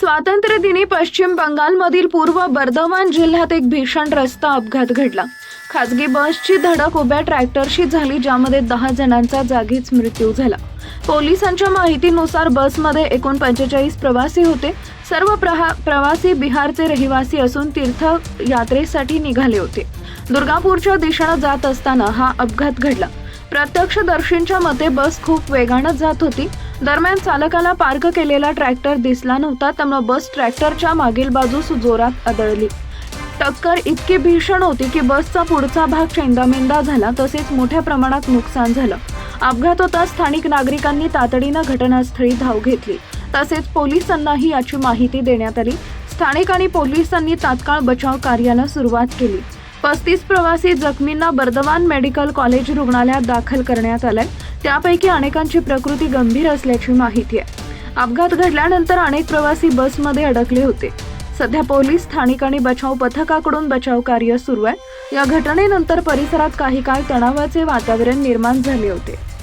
स्वातंत्र्यदिनी पश्चिम बंगालमधील पूर्व बर्धमान जिल्ह्यात एक भीषण रस्ता अपघात घडला. खासगी बसची धडक उभ्या ट्रॅक्टरशी झाली ज्यामध्ये दहा जणांचा जागीच मृत्यू झाला. पोलिसांच्या माहितीनुसार बसमध्ये एकूण पंचेचाळीस प्रवासी होते. सर्व प्रहा प्रवासी बिहारचे रहिवासी असून तीर्थ यात्रेसाठी निघाले होते. दुर्गापूरच्या दिशेनं जात असताना हा अपघात घडला. प्रत्यक्षदर्शींच्या मते बस खूप वेगानं जात होती. दरम्यान चालकाला पार्क केलेला ट्रॅक्टर दिसला नव्हता त्यामुळे बस ट्रॅक्टरच्या मागील बाजूस जोरात आदळली. टक्कर इतकी भीषण होती की बसचा पुढचा भाग चेंदामेंदा झाला तसेच मोठ्या प्रमाणात नुकसान झालं. अपघात होता स्थानिक नागरिकांनी तातडीनं घटनास्थळी धाव घेतली. तसेच पोलिसांनाही याची माहिती देण्यात आली. स्थानिक आणि पोलिसांनी तात्काळ बचाव कार्याला सुरुवात केली. पस्तीस प्रवासी जखमींना बर्दवान मेडिकल कॉलेज रुग्णालयात दाखल करण्यात आलंय. त्यापैकी अनेकांची प्रकृती गंभीर असल्याची माहिती आहे. अपघात घडल्यानंतर अनेक प्रवासी बसमध्ये अडकले होते. सध्या पोलीस स्थानिक आणि बचाव पथकाकडून बचाव कार्य सुरू आहे. या घटनेनंतर परिसरात काही काळ तणावाचे वातावरण निर्माण झाले होते.